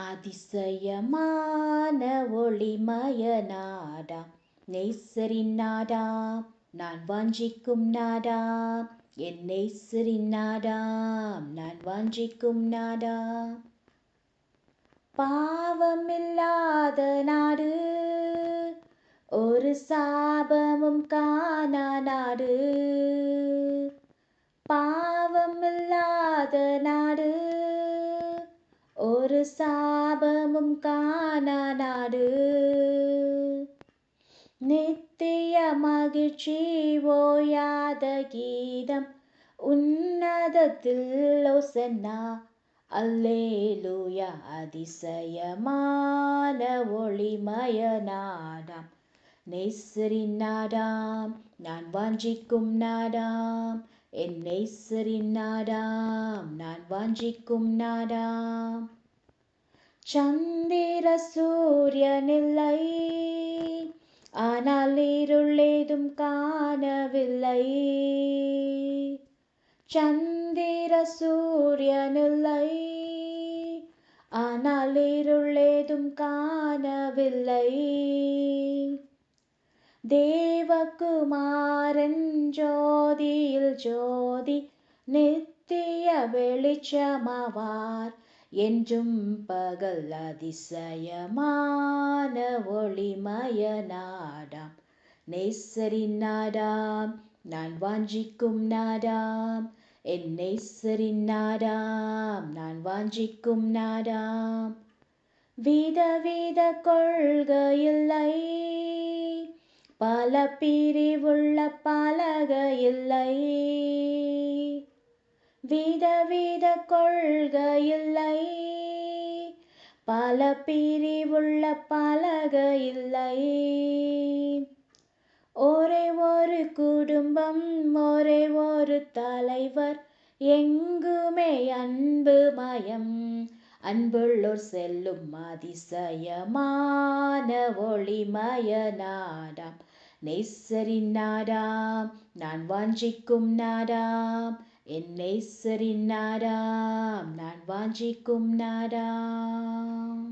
அதிசயமான ஒளிமயநாடா நெய்சரின் நாடா நான் வாஞ்சிக்கும் நாடா என் நெய்சரின் நாடாம் நான் வாஞ்சிக்கும் நாடா. பாவமில்லாத நாடு ஒரு சாபமும் காணா நாடு. பாவமில்லாத நாடு ஒரு சாபமும் காணா நாடு. நித்திய மகிழ்ச்சி ஓயாத கீதம் உன்னதத்தில் ஒசன்னா அல்லேலூயா அதிசயமான ஒளிமய நாடாம் நெய்சரின் நாடாம் நான் வாஞ்சிக்கும் நாடாம். என் நெய்சரின் நாடாம் நான் வாஞ்சிக்கும் நாடாம். சந்திர சூரியனில்லை. ஆனால் இருளேதும் காணவில்லை. சந்திர சூரியனில்லை. ஆனால் இருளேதும் காணவில்லை. தேவகுமாரன் ஜோதியில் ஜோதி நித்திய வெளிச்சமாவார். என்றும் பகல் அதிசயமான ஒளிமய நாடாம் நெய்சரின் நாடாம் நான் வாஞ்சிக்கும் நாடாம். என் நெய்சரின் நாடாம் நான் வாஞ்சிக்கும் நாடாம். விதவித கொள்கையில்லை. பல பிரிவுள்ள பலகையில்லை. விதவித கொள்கையில்லை. பல பிரிவுள்ள பலகையில்லை. ஒரே ஒரு குடும்பம் ஒரே ஒரு தலைவர். எங்குமே அன்பு மயம். அன்புள்ளோர் செல்லும் அதிசயமான ஒளிமய நாடாம். நெய்சரின் நாடாம் நான் வாஞ்சிக்கும் நாடாம். என்னை சரி நாடாம் நான் வாஞ்சிக்கும் நாடாம்.